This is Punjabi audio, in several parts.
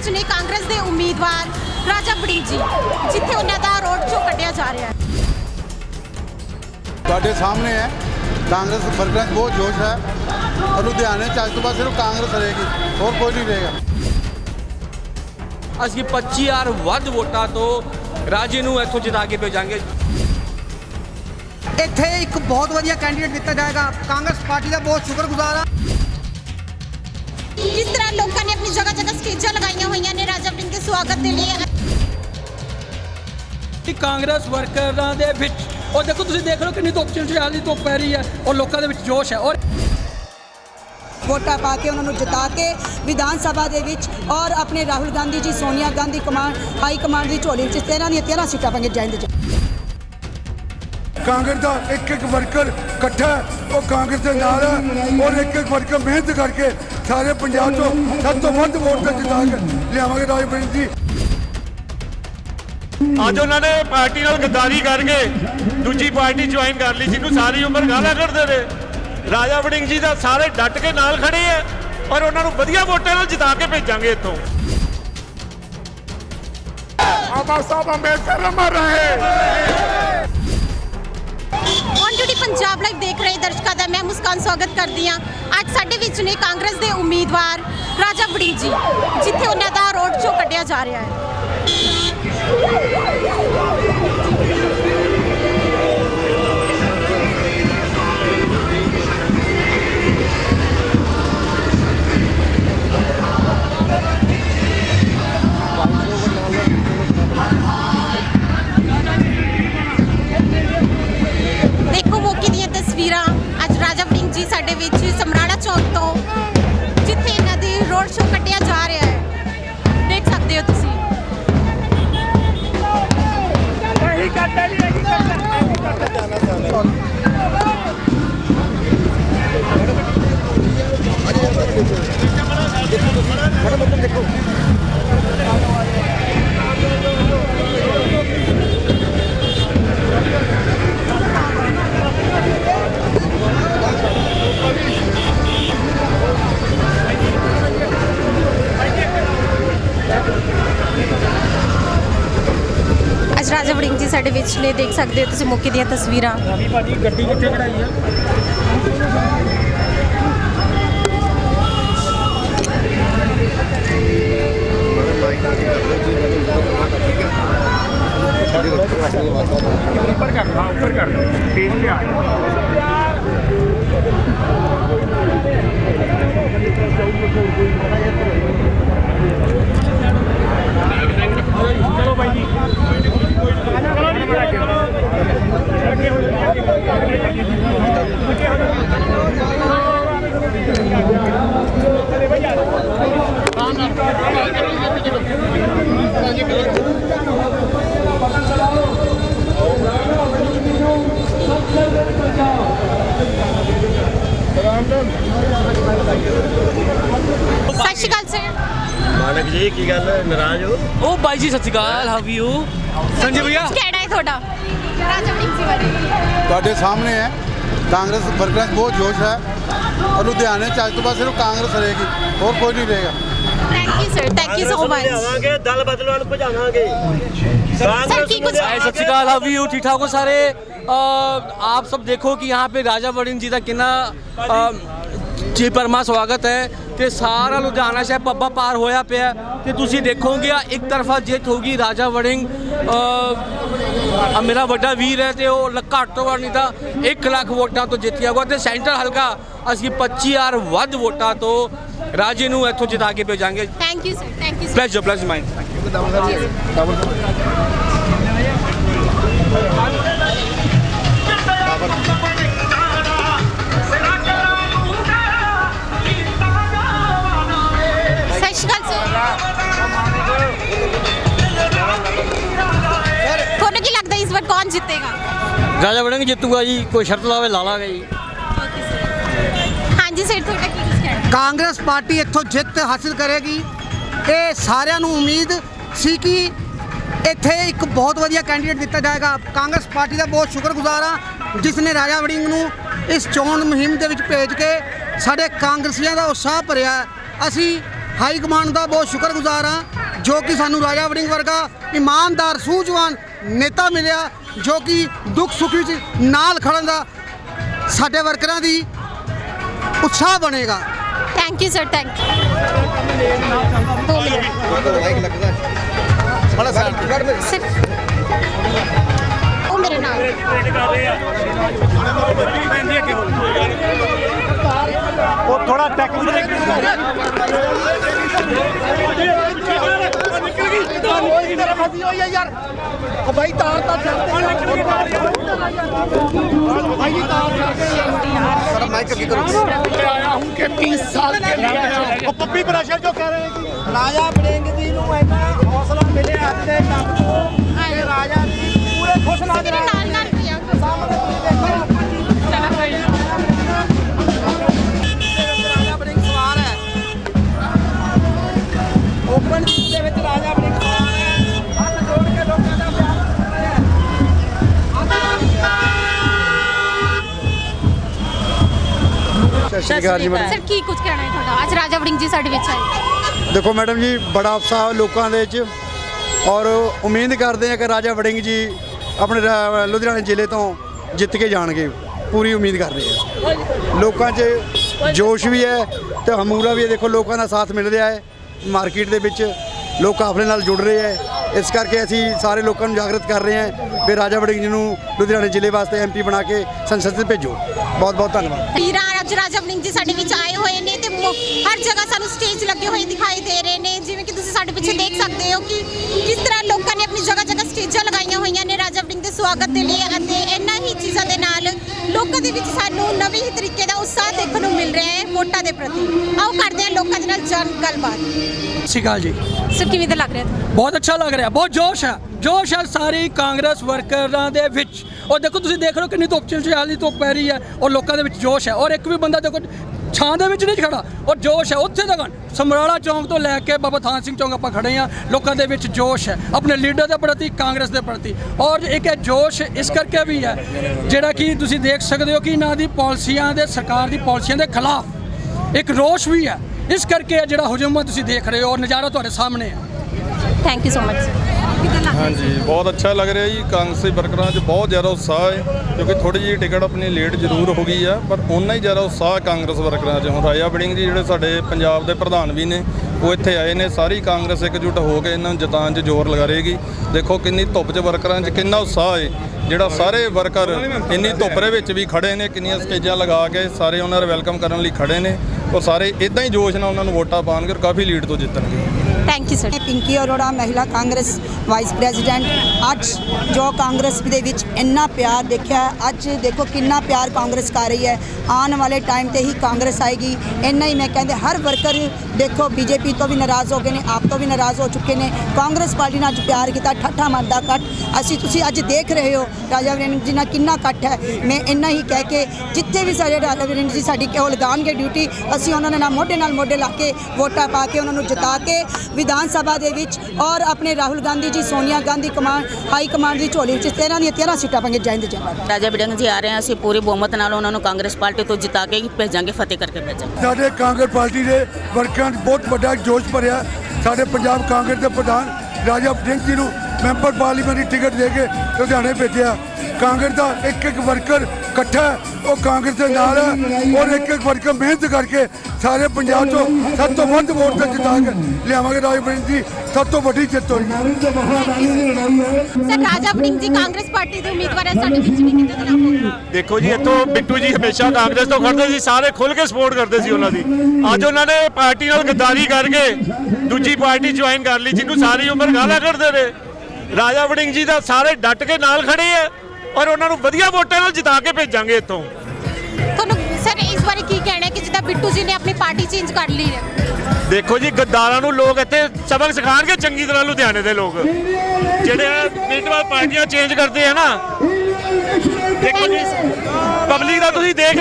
ਵਿੱਚ ਨੇ ਕਾਂਗਰਸ ਦੇ ਉਮੀਦਵਾਰ ਰਾਜਾ ਵੜਿੰਗ ਜੀ ਜਿੱਥੇ ਉਹਨਾਂ ਦਾ ਰੋਡ ਸ਼ੋਅ ਕੱਢਿਆ ਜਾ ਰਿਹਾ ਹੈ। ਤੁਹਾਡੇ ਸਾਹਮਣੇ ਹੈ। ਕਾਂਗਰਸ ਵਰਕਰਾਂ 'ਚ ਬਹੁਤ ਜੋਸ਼ ਹੈ। ਔਰ ਲੁਧਿਆਣੇ 'ਚ ਅੱਜ ਤੋਂ ਬਾਅਦ ਸਿਰਫ ਕਾਂਗਰਸ ਰਹੇਗੀ। ਹੋਰ ਕੋਈ ਨਹੀਂ ਰਹੇਗਾ। ਅਸੀਂ 25000 ਵੱਧ ਵੋਟਾਂ ਤੋਂ ਰਾਜੇ ਨੂੰ ਇੱਥੋਂ ਜਿਤਾ ਕੇ ਭੇਜਾਂਗੇ। ਇੱਥੇ ਇੱਕ ਬਹੁਤ ਵਧੀਆ ਕੈਂਡੀਡੇਟ ਦਿੱਤਾ ਜਾਏਗਾ। ਕਾਂਗਰਸ ਪਾਰਟੀ ਦਾ ਬਹੁਤ ਸ਼ੁਕਰਗੁਜ਼ਾਰ ਹਾਂ। ਜਿਸ ਤਰ੍ਹਾਂ ਲੋਕਾਂ ਨੇ ਆਪਣੀ ਜਗ੍ਹਾ ਜਗ੍ਹਾ ਸਟੇਜਾਂ ਲਗਾਈਆਂ ਹੋਈਆਂ ਨੇ ਰਾਜਾ ਵੜਿੰਗ ਦੇ ਸਵਾਗਤ ਦੇ ਲਈ ਕਿ ਕਾਂਗਰਸ ਵਰਕਰਾਂ ਦੇ ਵਿੱਚ ਉਹ ਦੇਖੋ ਤੁਸੀਂ ਦੇਖ ਲਓ ਕਿੰਨੀ ਧੁੱਪ ਚਿਲਚਿਲ ਦੀ ਧੁੱਪ ਪੈ ਰਹੀ ਹੈ ਔਰ ਲੋਕਾਂ ਦੇ ਵਿੱਚ ਜੋਸ਼ ਹੈ ਔਰ ਵੋਟਾਂ ਪਾ ਕੇ ਉਹਨਾਂ ਨੂੰ ਜਿਤਾ ਕੇ ਵਿਧਾਨ ਸਭਾ ਦੇ ਵਿੱਚ ਔਰ ਆਪਣੇ Rahul Gandhi ji Sonia Gandhi command high command ਦੀ ਝੋਲੀ ਵਿੱਚ 13 ਦੀਆਂ 13 ਸੀਟਾਂ ਪਾਂਗੇ ਜੈਨ ਦੇ ਚ ਕਾਂਗਰਸ ਦਾ ਇੱਕ ਇੱਕ ਵਰਕਰ ਇਕੱਠਾ ਹੈ, ਉਹ ਕਾਂਗਰਸ ਦੇ ਨਾਲ ਹੈ ਔਰ ਇੱਕ ਇੱਕ ਵਰਕਰ ਮਿਹਨਤ ਕਰਕੇ ਸਾਰੇ ਪੰਜਾਬ ਤੋਂ ਸਭ ਤੋਂ ਵੱਧ ਵੋਟ ਤੇ ਜਿਤਾ ਕੇ ਲਿਆਵਾਂਗੇ ਰਾਜ ਵੜਿੰਗ ਜੀ। ਅੱਜ ਉਹਨਾਂ ਨੇ ਪਾਰਟੀ ਨਾਲ ਗੱਦਾਰੀ ਕਰਕੇ ਦੂਜੀ ਪਾਰਟੀ ਜੁਆਇਨ ਕਰ ਲਈ ਜਿਹਨੂੰ ਸਾਰੀ ਉਮਰ ਗਾਲਾਂ ਕੱਢਦੇ ਰਹੇ ਰਾਜਾ ਵੜਿੰਗ ਜੀ ਦਾ ਸਾਰੇ ਡਟ ਕੇ ਨਾਲ ਖੜੇ ਆ ਔਰ ਉਹਨਾਂ ਨੂੰ ਵਧੀਆ ਵੋਟਾਂ ਨਾਲ ਜਿਤਾ ਕੇ ਭੇਜਾਂਗੇ ਇੱਥੋਂ। ਬਾਬਾ ਸਾਹਿਬ ਅੰਬੇਦਕਰ ਅਮਰ ਰਹੇ। ਪੰਜਾਬ ਲਾਈਵ ਦੇਖ ਰਹੇ ਦਰਸ਼ਕਾਂ ਦਾ, ਮੈਂ ਮੁਸਕਾਨ ਸਵਾਗਤ ਕਰਦੀ ਹਾਂ। ਅੱਜ ਸਾਡੇ ਵਿੱਚ ਨੇ ਕਾਂਗਰਸ ਦੇ ਉਮੀਦਵਾਰ ਰਾਜਾ ਵੜਿੰਗ ਜੀ, ਜਿੱਥੇ ਉਹਨਾਂ ਦਾ ਰੋਡ ਸ਼ੋਅ ਕੱਢਿਆ ਜਾ ਰਿਹਾ ਹੈ। ਅੱਜ ਰਾਜਾ ਵੜਿੰਗ ਜੀ ਸਾਡੇ ਵਿੱਚ ਨੇ ਦੇਖ ਸਕਦੇ ਹੋ ਤੁਸੀਂ ਮੌਕੇ ਦੀਆਂ ਤਸਵੀਰਾਂ। ਸਤਿ ਜੀ ਕੀ ਗੱਲ ਨਾਰਾਜ਼ ਹੋ ਉਹ ਬਾਈ ਜੀ ਸਤਿ ਸ਼੍ਰੀ ਅਕਾਲ ਹਾਊ ਯੂ ਸੰਜੇ ਭਈਆ ਕਿਹੜਾ ਹੈ ਤੁਹਾਡਾ ਰਾਜਾ ਵੜਿੰਗ ਜੀ ਬਾਰੇ ਤੁਹਾਡੇ ਸਾਹਮਣੇ ਹੈ ਕਾਂਗਰਸ ਵਰਕਰਾਂ 'ਚ ਬਹੁਤ ਜੋਸ਼ ਹੈ ਔਰ ਲੁਧਿਆਣੇ 'ਚ ਅੱਜ ਤੋਂ ਬਾਅਦ ਸਿਰਫ ਕਾਂਗਰਸ ਰਹੇਗੀ ਹੋਰ ਕੋਈ ਨਹੀਂ ਰਹੇਗਾ thank you sir thank you so much ਲਿਆਵਾਂਗੇ ਦਲ ਬਦਲਵਾਂ ਨੂੰ ਭਜਾਵਾਂਗੇ सर की कुछ हाय सत श्रीकाल हाउ यू ठीक ठाक हो सारे अ, आप सब देखो कि यहाँ पे राजा वड़िंग जी ਦਾ ਕਿੰਨਾ ਜੀ ਪਰਮਾ ਸਵਾਗਤ ਹੈ। ਤੇ ਸਾਰਾ ਲੁਧਿਆਣਾ ਸ਼ਹਿਰ ਪੱਬਾ ਪਾਰ ਹੋਇਆ ਪਿਆ। ਤੇ ਤੁਸੀਂ ਦੇਖੋਗੇ ਆ ਇੱਕ ਤਰਫਾ ਜਿੱਤ ਹੋਗੀ ਰਾਜਾ ਵੜਿੰਗ। ਅ, ਆ ਮੇਰਾ ਵੱਡਾ ਵੀਰ ਹੈ ਤੇ ਉਹ ਘੱਟ ਤੋਂ ਘੱਟ ਨਹੀਂ ਤਾਂ 1 ਲੱਖ ਵੋਟਾਂ ਤੋਂ ਜਿੱਤਿਆ ਹੋਇਆ ਤੇ ਸੈਂਟਰ ਹਲਕਾ ਅਸੀਂ 25000 ਵੱਧ ਵੋਟਾਂ ਤੋਂ ਰਾਜੇ ਨੂੰ ਇੱਥੋਂ ਜਿਤਾ ਕੇ ਭੇਜਾਂਗੇ। Thank you sir thank you pleasure pleasure mind ਸਤਿ ਕੌਣ ਜਿੱਤੇਗਾ? ਰਾਜਾ ਵੜਿੰਗ ਜਿੱਤੂਗਾ ਜੀ ਕੋਈ ਸ਼ਰਤ ਲਾਵੇ ਲਾ ਲਾਂਗੇ ਜੀ। ਹਾਂਜੀ ਸਰ ਤੁਹਾਡਾ ਕੀ ਕੁਝ ਕਹਿਣਾ? ਕਾਂਗਰਸ ਪਾਰਟੀ ਇੱਥੋਂ ਜਿੱਤ ਹਾਸਲ ਕਰੇਗੀ। ਇਹ ਸਾਰਿਆਂ ਨੂੰ ਉਮੀਦ ਸੀ ਕਿ ਇੱਥੇ ਇੱਕ ਬਹੁਤ ਵਧੀਆ ਕੈਂਡੀਡੇਟ ਦਿੱਤਾ ਜਾਏਗਾ। ਕਾਂਗਰਸ ਪਾਰਟੀ ਦਾ ਬਹੁਤ ਸ਼ੁਕਰਗੁਜ਼ਾਰ ਹਾਂ ਜਿਸ ਨੇ ਰਾਜਾ ਵੜਿੰਗ ਨੂੰ ਇਸ ਚੋਣ ਮੁਹਿੰਮ ਦੇ ਵਿੱਚ ਭੇਜ ਕੇ ਸਾਡੇ ਕਾਂਗਰਸੀਆਂ ਦਾ ਉਤਸ਼ਾਹ ਭਰਿਆ ਅਸੀਂ ਹਾਈ ਕਮਾਂਡ ਦਾ ਬਹੁਤ ਸ਼ੁਕਰਗੁਜ਼ਾਰ ਹਾਂ ਜੋ ਕਿ ਸਾਨੂੰ ਰਾਜਾ ਵੜਿੰਗ ਵਰਗਾ ਇਮਾਨਦਾਰ ਸੂਝਵਾਨ ਨੇਤਾ ਮਿਲਿਆ ਜੋ ਕਿ ਦੁੱਖ ਸੁੱਖ ਵਿੱਚ ਨਾਲ ਖੜਨ ਦਾ ਸਾਡੇ ਵਰਕਰਾਂ ਦੀ ਉਤਸ਼ਾਹ ਬਣੇਗਾ। ਥੈਂਕ ਯੂ ਸਰ ਥੈਂਕ ਦੋ ਮਿੰਟ ਸਿਰਫ ਉਹ ਮੇਰੇ ਨਾਲ ਰਾਜਾ ਬੜਿੰਗ ਜੀ ਨੂੰ ਇੰਨਾ ਹੌਸਲਾ ਮਿਲਿਆ ਅੱਜ ਦੇ ਕੰਮ ਤੋਂ ਕਿ ਰਾਜਾ ਜੀ ਪੂਰੇ ਖੁਸ਼ ਨਜ਼ਰ ਮੇਰੇ ਨਾਲ ਸਤਿ ਸ਼੍ਰੀ ਅਕਾਲ ਜੀ ਮੈਡਮ? ਸਰ ਕੀ ਕੁਝ ਕਹਿਣਾ ਹੈ ਤੁਹਾਡਾ? ਅੱਜ ਰਾਜਾ ਵੜਿੰਗ ਜੀ ਸਾਡੇ ਵਿੱਚ ਆਏ। ਦੇਖੋ ਮੈਡਮ ਜੀ ਬੜਾ ਉਤਸ਼ਾਹ ਲੋਕਾਂ ਦੇ ਵਿੱਚ ਔਰ ਉਮੀਦ ਕਰਦੇ ਆ ਕਿ ਰਾਜਾ ਵੜਿੰਗ ਜੀ ਆਪਣੇ ਰਾ- ਲੁਧਿਆਣੇ ਜ਼ਿਲ੍ਹੇ ਤੋਂ ਜਿੱਤ ਕੇ ਜਾਣਗੇ। ਪੂਰੀ ਉਮੀਦ ਕਰਦੇ ਆ ਲੋਕਾਂ 'ਚ ਜੋਸ਼ ਵੀ ਹੈ ਤੇ ਹਮੂਰਾ ਵੀ ਹੈ। ਦੇਖੋ ਲੋਕਾਂ ਦਾ ਸਾਥ ਮਿਲ ਰਿਹਾ ਹੈ। ਮਾਰਕੀਟ ਦੇ ਵਿੱਚ ਲੋਕ ਕਾਫਲੇ ਨਾਲ ਜੁੜ ਰਹੇ ਹੈ। ਇਸ ਕਰਕੇ ਅਸੀਂ ਸਾਰੇ ਲੋਕਾਂ ਨੂੰ ਜਾਗਰਤ ਕਰ ਰਹੇ ਹਾਂ ਵੀ ਰਾਜਾ ਵੜਿੰਗ ਜੀ ਨੂੰ ਲੁਧਿਆਣੇ ਜ਼ਿਲ੍ਹੇ ਵਾਸਤੇ ਐਮਪੀ ਬਣਾ ਕੇ ਸੰਸਦ 'ਚ ਭੇਜੋ। ਬਹੁਤ ਬਹੁਤ ਧੰਨਵਾਦ। ਵੀਰਾਂ ਰਾਜਾ ਵੜਿੰਗ ਜੀ ਸਾਡੇ ਵਿੱਚ ਆਏ ਹੋਏ ਨੇ ਤੇ ਹਰ ਜਗ੍ਹਾ ਸਾਨੂੰ ਸਟੇਜ ਲੱਗੇ ਹੋਏ ਦਿਖਾਈ ਦੇ ਰਹੇ ਨੇ। ਜਿਵੇਂ ਕਿ ਤੁਸੀਂ ਸਾਡੇ ਪਿੱਛੇ ਦੇਖ ਸਕਦੇ ਹੋ ਕਿ ਕਿਸ ਤਰ੍ਹਾਂ ਲੋਕਾਂ ਨੇ ਆਪਣੀ ਜਗ੍ਹਾ ਜਗ੍ਹਾ ਸਟੇਜਾਂ ਲਗਾਈਆਂ ਹੋਈਆਂ ਨੇ ਰਾਜਾ ਵੜਿੰਗ ਦੇ ਸਵਾਗਤ ਦੇ ਲਈ। ਲੋਕਾਂ ਦੇ ਵਿੱਚ ਸਾਨੂੰ ਨਵੇਂ ਹੀ ਤਰੀਕੇ ਦਾ ਉਤਸ਼ਾਹ ਦੇਖਣ ਨੂੰ ਮਿਲ ਰਿਹਾ ਹੈ ਵੋਟਾਂ ਦੇ ਪ੍ਰਤੀ। ਆਓ ਕਰਦੇ ਹਾਂ ਲੋਕਾਂ ਦੇ ਨਾਲ ਜਾਣ ਗੱਲਬਾਤ। ਸਤਿ ਸ਼੍ਰੀ ਅਕਾਲ ਜੀ। ਸਰ ਕਿਵੇਂ ਦਾ ਲੱਗ ਰਿਹਾ ਤੁਹਾਨੂੰ? ਬਹੁਤ ਅੱਛਾ ਲੱਗ ਰਿਹਾ ਬਹੁਤ ਜੋਸ਼ ਹੈ। ਜੋਸ਼ ਹੈ ਸਾਰੀ ਕਾਂਗਰਸ ਵਰਕਰਾਂ ਦੇ ਵਿੱਚ। ਔਰ ਦੇਖੋ, ਤੁਸੀਂ ਦੇਖ ਰਹੇ ਹੋ ਕਿੰਨੀ ਧੁੱਪ ਚਿਲ ਰਹੀ ਧੁੱਪ ਪੈ ਰਹੀ ਹੈ। ਔਰ ਲੋਕਾਂ ਦੇ ਵਿੱਚ ਜੋਸ਼ ਹੈ। ਔਰ ਇੱਕ ਵੀ ਬੰਦਾ ਦੇਖੋ, ਛਾਂ ਦੇ ਵਿੱਚ ਨਹੀਂ ਖੜਾ। ਔਰ ਜੋਸ਼ ਹੈ। ਉੱਥੇ ਤੱਕ ਸਮਰਾਲਾ ਚੌਂਕ ਤੋਂ ਲੈ ਕੇ ਬਾਬਾ ਥਾਨ ਸਿੰਘ ਚੌਂਕ ਆਪਾਂ ਖੜੇ ਹਾਂ। ਲੋਕਾਂ ਦੇ ਵਿੱਚ ਜੋਸ਼ ਹੈ। ਆਪਣੇ ਲੀਡਰ ਦੇ ਪ੍ਰਤੀ, ਕਾਂਗਰਸ ਦੇ ਪ੍ਰਤੀ। ਔਰ ਇੱਕ ਇਹ ਜੋਸ਼ ਇਸ ਕਰਕੇ ਵੀ ਹੈ, ਜਿਹੜਾ ਕਿ ਤੁਸੀਂ ਦੇਖ ਸਕਦੇ ਹੋ ਕਿ ਇਹਨਾਂ ਦੀ ਪਾਲਿਸੀਆਂ ਦੇ, ਸਰਕਾਰ ਦੀ ਪਾਲਿਸੀਆਂ ਦੇ ਖਿਲਾਫ ਇੱਕ ਰੋਸ਼ ਵੀ ਹੈ। ਇਸ ਕਰਕੇ ਇਹ ਜਿਹੜਾ ਹੁਜਮ ਤੁਸੀਂ ਦੇਖ ਰਹੇ ਹੋ, ਔਰ ਨਜ਼ਾਰਾ ਤੁਹਾਡੇ ਸਾਹਮਣੇ ਹੈ। ਥੈਂਕ ਯੂ ਸੋ ਮਚ ਕਿਦਾਂ ਲੱਗ ਹਾਂਜੀ ਬਹੁਤ ਅੱਛਾ ਲੱਗ ਰਿਹਾ ਜੀ। ਕਾਂਗਰਸੀ ਵਰਕਰਾਂ 'ਚ ਬਹੁਤ ਜ਼ਿਆਦਾ ਉਤਸ਼ਾਹ ਹੈ ਕਿਉਂਕਿ ਥੋੜੀ ਜਿਹੀ ਟਿਕਟ ਆਪਣੀ ਲੇਟ ਜ਼ਰੂਰ ਹੋ ਗਈ ਆ ਪਰ ਓਨਾ ਹੀ ਜ਼ਿਆਦਾ ਉਤਸ਼ਾਹ ਕਾਂਗਰਸ ਵਰਕਰਾਂ 'ਚ। ਹੁਣ ਰਾਜਾ ਵੜਿੰਗ ਜੀ ਜਿਹੜੇ ਸਾਡੇ ਪੰਜਾਬ ਦੇ ਪ੍ਰਧਾਨ ਵੀ ਨੇ ਉਹ ਇੱਥੇ ਆਏ ਨੇ ਸਾਰੀ ਕਾਂਗਰਸ ਇਕਜੁੱਟ ਹੋ ਕੇ ਇਹਨਾਂ ਨੂੰ ਜਿਤਾਉਣ 'ਚ ਜ਼ੋਰ ਲਗਾ ਰਹੇਗੀ। ਦੇਖੋ ਕਿੰਨੀ ਧੁੱਪ 'ਚ ਵਰਕਰਾਂ 'ਚ ਕਿੰਨਾ ਉਤਸ਼ਾਹ ਹੈ ਜਿਹੜਾ ਸਾਰੇ ਵਰਕਰ ਇੰਨੀ ਧੁੱਪ ਦੇ ਵਿੱਚ ਵੀ ਖੜੇ ਨੇ ਕਿੰਨੀਆਂ ਸਟੇਜਾਂ ਲਗਾ ਕੇ ਸਾਰੇ ਉਹਨਾਂ ਦਾ ਵੈਲਕਮ ਕਰਨ ਲਈ ਖੜੇ ਨੇ ਉਹ ਸਾਰੇ ਇਦਾਂ ਹੀ ਜੋਸ਼ ਨਾਲ ਉਹਨਾਂ ਨੂੰ ਵੋਟਾਂ ਪਾਉਣਗੇ ਔਰ ਕਾਫੀ ਲੀਡ ਤੋਂ ਜਿੱਤਣਗੇ। Thank you sir Pinky Arora, ਮਹਿਲਾ ਕਾਂਗਰਸ ਵਾਈਸ ਪ੍ਰੈਜ਼ੀਡੈਂਟ। ਅੱਜ ਜੋ ਕਾਂਗਰਸ ਦੇ ਵਿੱਚ ਇੰਨਾ ਪਿਆਰ ਦੇਖਿਆ, ਅੱਜ ਦੇਖੋ ਕਿੰਨਾ ਪਿਆਰ ਕਾਂਗਰਸ ਕਰ ਰਹੀ ਹੈ। ਆਉਣ ਵਾਲੇ ਟਾਈਮ ਤੇ ਹੀ ਕਾਂਗਰਸ ਆਏਗੀ। ਇੰਨਾ ਹੀ ਮੈਂ ਕਹਿੰਦੇ, ਹਰ ਵਰਕਰ ਦੇਖੋ ਬੀਜੇਪੀ ਤੋਂ ਵੀ ਨਾਰਾਜ਼ ਹੋ ਗਏ ਨੇ, ਆਪ ਤੋਂ ਵੀ ਨਾਰਾਜ਼ ਹੋ ਚੁੱਕੇ ਨੇ। ਕਾਂਗਰਸ ਪਾਰਟੀ ਨਾਲ ਅੱਜ ਪਿਆਰ ਕੀਤਾ, ਠੱਠਾ ਮਰਦਾ ਇਕੱਠ ਅਸੀਂ ਤੁਸੀਂ ਅੱਜ ਦੇਖ ਰਹੇ ਹੋ, ਰਾਜਾ ਵਰਿੰਦ ਜੀ ਨਾਲ ਕਿੰਨਾ ਇਕੱਠ ਹੈ। ਮੈਂ ਇੰਨਾ ਹੀ ਕਹਿ ਕੇ, ਜਿੱਥੇ ਵੀ ਸਾਡੇ ਰਾਜਾ ਵਰਿੰਦ ਜੀ ਸਾਡੀ ਕੋਲ ਲਗਾਉਣਗੇ ਡਿਊਟੀ ਅਸੀਂ ਉਹਨਾਂ ਦੇ ਨਾਲ ਮੋਢੇ ਨਾਲ ਮੋਢੇ ਲਾ ਕੇ ਵੋਟਾਂ ਪਾ ਕੇ ਉਹਨਾਂ ਨੂੰ ਜਿਤਾ ਕੇ ਵਿਧਾਨ ਸਭਾ ਦੇ ਵਿੱਚ ਔਰ ਆਪਣੇ Rahul Gandhi ji Sonia Gandhi command high command ਦੀ ਝੋਲੀ ਵਿੱਚ 13 ਦੀਆਂ 13 ਸੀਟਾਂ ਪਾਂਗੇ ਜੈ ਹਿੰਦ ਜੈ ਭਾਰਤ। ਰਾਜਾ ਬਿਡੰਗ ਜੀ ਆ ਰਹੇ ਆ ਅਸੀਂ ਪੂਰੀ ਬਹੁਮਤ ਨਾਲ ਉਹਨਾਂ ਨੂੰ ਕਾਂਗਰਸ ਪਾਰਟੀ ਤੋਂ ਜਿਤਾ ਕੇ ਹੀ ਭੇਜਾਂਗੇ ਫਤਿਹ ਕਰਕੇ ਭੇਜਾਂਗੇ। ਸਾਡੇ ਕਾਂਗਰਸ ਪਾਰਟੀ ਦੇ ਵਰਕਰਾਂ ਬਹੁਤ ਵੱਡਾ ਜੋਸ਼ ਭਰਿਆ। ਸਾਡੇ ਪੰਜਾਬ ਕਾਂਗਰਸ ਦੇ ਪ੍ਰਧਾਨ ਰਾਜਾ ਵੜਿੰਗ ਜੀ ਨੂੰ ਮੈਂਬਰ ਪਾਰਲੀਮੈਂਟ ਦੀ ਟਿਕਟ ਦੇ ਕੇ ਲੁਧਿਆਣੇ ਭੇਜਿਆ। ਕਾਂਗਰਸ ਦਾ ਇੱਕ ਇੱਕ ਵਰਕਰ ਇਕੱਠਾ ਉਹ ਕਾਂਗਰਸ ਦੇ ਨਾਲ ਹੈ ਔਰ ਇੱਕ ਇੱਕ ਵਰਕਰ ਮਿਹਨਤ ਕਰਕੇ ਸਾਰੇ ਪੰਜਾਬ 'ਚੋਂ ਸਭ ਤੋਂ ਵੱਧ ਵੋਟ ਤੇ ਜਿਤਾ ਕੇ ਲਿਆਵਾਂਗੇ ਰਾਜਾ ਵੜਿੰਗ ਜੀ ਸਭ ਤੋਂ ਵੱਡੀ ਜਿੱਤ ਹੋਈ। ਸਰ ਰਾਜਾ ਵੜਿੰਗ ਜੀ ਕਾਂਗਰਸ ਪਾਰਟੀ ਦੇ ਉਮੀਦਵਾਰ ਹੈ ਸਾਡੇ ਵਿੱਚ ਵੀ ਕਿੱਦਾਂ ਦਾ ਲੱਗਦਾ ਦੇਖੋ ਜੀ ਇੱਥੋਂ ਬਿੱਟੂ ਜੀ ਹਮੇਸ਼ਾ ਕਾਂਗਰਸ ਤੋਂ ਖੜਦੇ ਸੀ ਸਾਰੇ ਖੁੱਲ ਕੇ ਸਪੋਰਟ ਕਰਦੇ ਸੀ ਉਹਨਾਂ ਦੀ। ਅੱਜ ਉਹਨਾਂ ਨੇ ਪਾਰਟੀ ਨਾਲ ਗੱਦਾਰੀ ਕਰਕੇ ਦੂਜੀ ਪਾਰਟੀ ਜੁਆਇਨ ਕਰ ਲਈ ਜਿਹਨੂੰ ਸਾਰੀ ਉਮਰ ਗਾਲਾਂ ਕੱਢਦੇ ਰਹੇ। ਰਾਜਾ ਵੜਿੰਗ ਜੀ ਦਾ ਸਾਰੇ ਡਟ ਕੇ ਨਾਲ ਖੜੇ ਆ। ਔਰ ਉਹਨਾਂ ਨੂੰ ਵਧੀਆ ਵੋਟਾਂ ਨਾਲ ਜਿਤਾ ਕੇ ਭੇਜਾਂਗੇ ਇੱਥੋਂ। ਤੁਹਾਨੂੰ ਸਰ ਇਸ ਬਾਰੇ ਕੀ ਕਹਿਣਾ ਹੈ ਕਿ ਜਿੱਦਾਂ ਬਿੱਟੂ ਜੀ ਨੇ ਆਪਣੀ ਪਾਰਟੀ ਚੇਂਜ ਕਰ ਲਈ ਹੈ? ਦੇਖੋ ਜੀ ਗੱਦਾਰਾਂ ਨੂੰ ਲੋਕ ਇੱਥੇ ਸਬਕ ਸਿਖਾਣਗੇ ਚੰਗੀ ਤਰ੍ਹਾਂ ਲੁਧਿਆਣੇ ਦੇ ਲੋਕ। ਜਿਹੜੇ ਮਿੰਟ ਬਾਅਦ ਪਾਰਟੀਆਂ ਚੇਂਜ ਕਰਦੇ ਆ ਨਾ। ਦੇਖੋ ਜੀ ਪਬਲਿਕ ਦਾ ਤੁਸੀਂ ਦੇਖ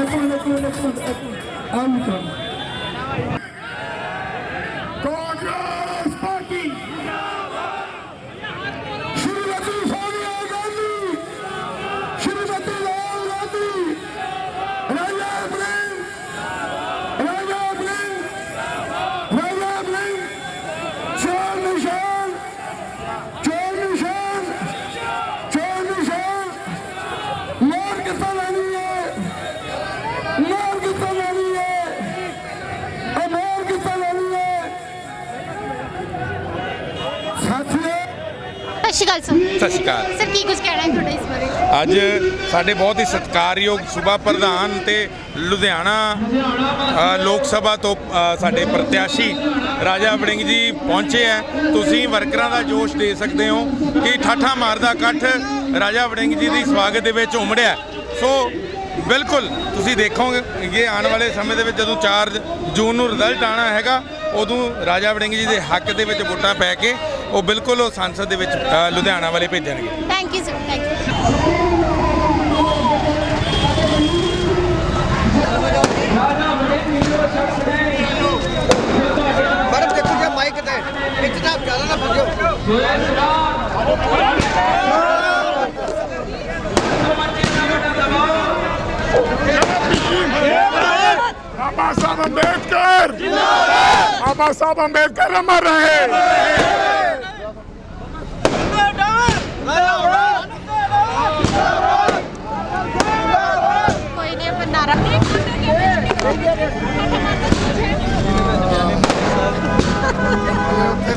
Open, open, open, open. I'm coming. ਸ਼੍ਰੀ ਅਕਾਲ ਸਰ। ਸਤਿ ਸ਼੍ਰੀ ਅਕਾਲ। ਸਰ ਕੀ ਕੁਝ ਕਹਿਣਾ ਹੈ ਤੁਹਾਡਾ ਇਸ ਬਾਰੇ? ਅੱਜ ਸਾਡੇ ਬਹੁਤ ਹੀ ਸਤਿਕਾਰਯੋਗ ਸੂਬਾ ਪ੍ਰਧਾਨ ਤੇ ਲੁਧਿਆਣਾ ਅ, ਲੋਕ ਸਭਾ ਤੋਂ ਅ, ਸਾਡੇ ਪ੍ਰਤਿਆਸ਼ੀ ਰਾਜਾ ਵੜਿੰਗ ਜੀ ਪਹੁੰਚੇ ਹੈ। ਤੁਸੀਂ ਵਰਕਰਾਂ ਦਾ ਜੋਸ਼ ਦੇ ਸਕਦੇ ਹੋ ਕਿ ਠਾਠਾ ਮਾਰਦਾ ਇਕੱਠ ਰਾਜਾ ਵੜਿੰਗ ਜੀ ਦੀ ਸਵਾਗਤ ਦੇ ਵਿੱਚ ਉਮੜਿਆ ਸੋ ਬਿਲਕੁਲ ਤੁਸੀਂ ਦੇਖੋਗੇ ਇਹ ਆਉਣ ਵਾਲੇ ਸਮੇਂ ਦੇ ਵਿੱਚ ਜਦੋਂ 4 ਜੂਨ ਨੂੰ ਰਿਜ਼ਲਟ ਆਣਾ ਹੈਗਾ ਉਦੋਂ ਰਾਜਾ ਵੜਿੰਗ ਜੀ ਦੇ ਹੱਕ ਦੇ ਵਿੱਚ ਵੋਟਾਂ ਪੈ ਕੇ ਉਹ ਬਿਲਕੁਲ ਉਹ ਸੰਸਦ ਦੇ ਵਿੱਚ ਲੁਧਿਆਣਾ ਵਾਲੇ ਭੇਜਣਗੇ। Thank you sir thank you madam ਦੇਖੋ अम्बेडकर बाबा साहब अम्बेडकर अमर रहे ਕੋਈ ਨਹੀਂ ਆਪਾਂ ਨਾਰਾ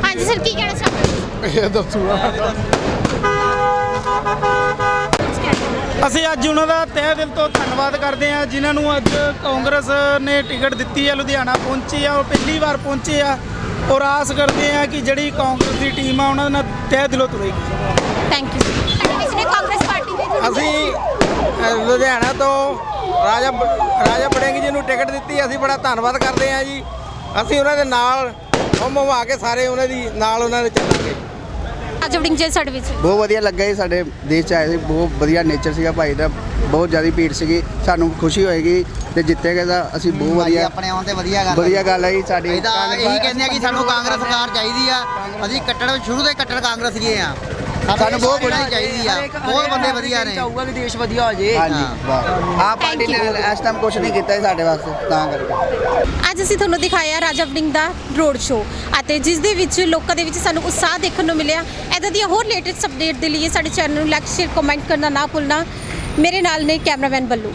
ਹਾਂਜੀ ਸਰ ਕੀ ਕਹਿਣਾ ਚਾਹੁੰਦੇ ਇਹ ਦੱਸੂਗਾ ਅਸੀਂ ਅੱਜ ਉਹਨਾਂ ਦਾ ਤਹਿ ਦਿਲ ਤੋਂ ਧੰਨਵਾਦ ਕਰਦੇ ਹਾਂ ਜਿਨ੍ਹਾਂ ਨੂੰ ਅੱਜ ਕਾਂਗਰਸ ਨੇ ਟਿਕਟ ਦਿੱਤੀ ਹੈ ਲੁਧਿਆਣਾ ਪਹੁੰਚੇ ਆ ਉਹ ਪਹਿਲੀ ਵਾਰ ਪਹੁੰਚੇ ਆ ਔਰ ਆਸ ਕਰਦੇ ਆ ਕਿ ਜਿਹੜੀ ਕਾਂਗਰਸ ਦੀ ਟੀਮ ਆ ਉਹਨਾਂ ਨਾਲ ਤਹਿ ਦਿਲੋਂ ਤੁਰੇਗੀ। ਥੈਂਕ ਯੂ ਕਾਂਗਰਸ ਪਾਰਟੀ ਦੇ ਅਸੀਂ ਲੁਧਿਆਣਾ ਤੋਂ ਰਾਜਾ ਰਾਜਾ ਬੜਿੰਗ ਜੀ ਨੂੰ ਟਿਕਟ ਦਿੱਤੀ ਅਸੀਂ ਬੜਾ ਧੰਨਵਾਦ ਕਰਦੇ ਹਾਂ ਜੀ। ਅਸੀਂ ਉਹਨਾਂ ਦੇ ਨਾਲ ਹੁਮ ਹੁਮਾ ਕੇ ਸਾਰੇ ਉਹਨਾਂ ਦੀ ਨਾਲ ਉਹਨਾਂ ਦੇ ਚੱਲਾਂਗੇ। ਰਾਜਾ ਵੜਿੰਗ ਜੀ ਸਾਡੇ ਵਿੱਚ। ਬਹੁਤ ਵਧੀਆ ਲੱਗਾ ਜੀ ਸਾਡੇ ਦੇਸ਼ ਚ ਆਏ ਸੀ ਬਹੁਤ ਵਧੀਆ ਨੇਚਰ ਸੀਗਾ ਭਾਈ ਦਾ ਬਹੁਤ ਜ਼ਿਆਦਾ ਭੀੜ ਸੀਗੀ ਸਾਨੂੰ ਖੁਸ਼ੀ ਹੋਏਗੀ ਤੇ ਜਿੱਤੇਗਾ ਤਾਂ ਅਸੀਂ ਬਹੁਤ ਵਧੀਆ ਆਪਣੇ ਆਉਣ ਤੇ ਵਧੀਆ ਗੱਲ ਵਧੀਆ ਗੱਲ ਹੈ ਜੀ ਸਾਡੀ ਇਹਦਾ ਇਹੀ ਕਹਿੰਦੇ ਆ ਕਿ ਸਾਨੂੰ ਕਾਂਗਰਸ ਸਰਕਾਰ ਚਾਹੀਦੀ ਆ। ਅਸੀਂ ਕੱਟੜ ਸ਼ੁਰੂ ਤੋਂ ਹੀ ਕੱਟੜ ਕਾਂਗਰਸ ਗਏ ਆ। ਸਾਨੂੰ ਬਹੁਤ ਬੜੀ ਚਾਹੀਦੀ ਆ। ਬਹੁਤ ਬੰਦੇ ਵਧੀਆ ਨੇ। ਚਾਹੂਗਾ ਕਿ ਦੇਸ਼ ਵਧੀਆ ਹੋ ਜੇ। ਹਾਂਜੀ Thank ਆਪ ਪਾਰਟੀ ਨੇ. ਇਸ ਟਾਈਮ ਕੁਝ ਨਹੀਂ ਕੀਤਾ ਸਾਡੇ ਵਾਸਤੇ ਤਾਂ ਕਰਕੇ। ਅੱਜ ਅਸੀਂ ਤੁਹਾਨੂੰ ਦਿਖਾਇਆ ਰਾਜਾ ਵੜਿੰਗ ਦਾ ਰੋਡ ਸ਼ੋ ਅਤੇ ਜਿਸ ਦੇ ਵਿੱਚ ਲੋਕਾਂ ਦੇ ਵਿੱਚ ਸਾਨੂੰ ਉਤਸ਼ਾਹ ਦੇਖਣ ਨੂੰ ਮਿਲਿਆ। ਇਦਾਂ ਦੀਆਂ ਹੋਰ ਲੇਟੈਸਟ ਅਪਡੇਟ ਦੇ ਲਈ ਸਾਡੇ ਚੈਨਲ ਨੂੰ ਲਾਈਕ ਸ਼ੇਅਰ ਕਮੈਂਟ ਕਰਨਾ ਨਾ ਭੁੱਲਣਾ। ਮੇਰੇ ਨਾਲ ਨੇ ਕੈਮਰਾਮੈਨ ਬੱਲੂ।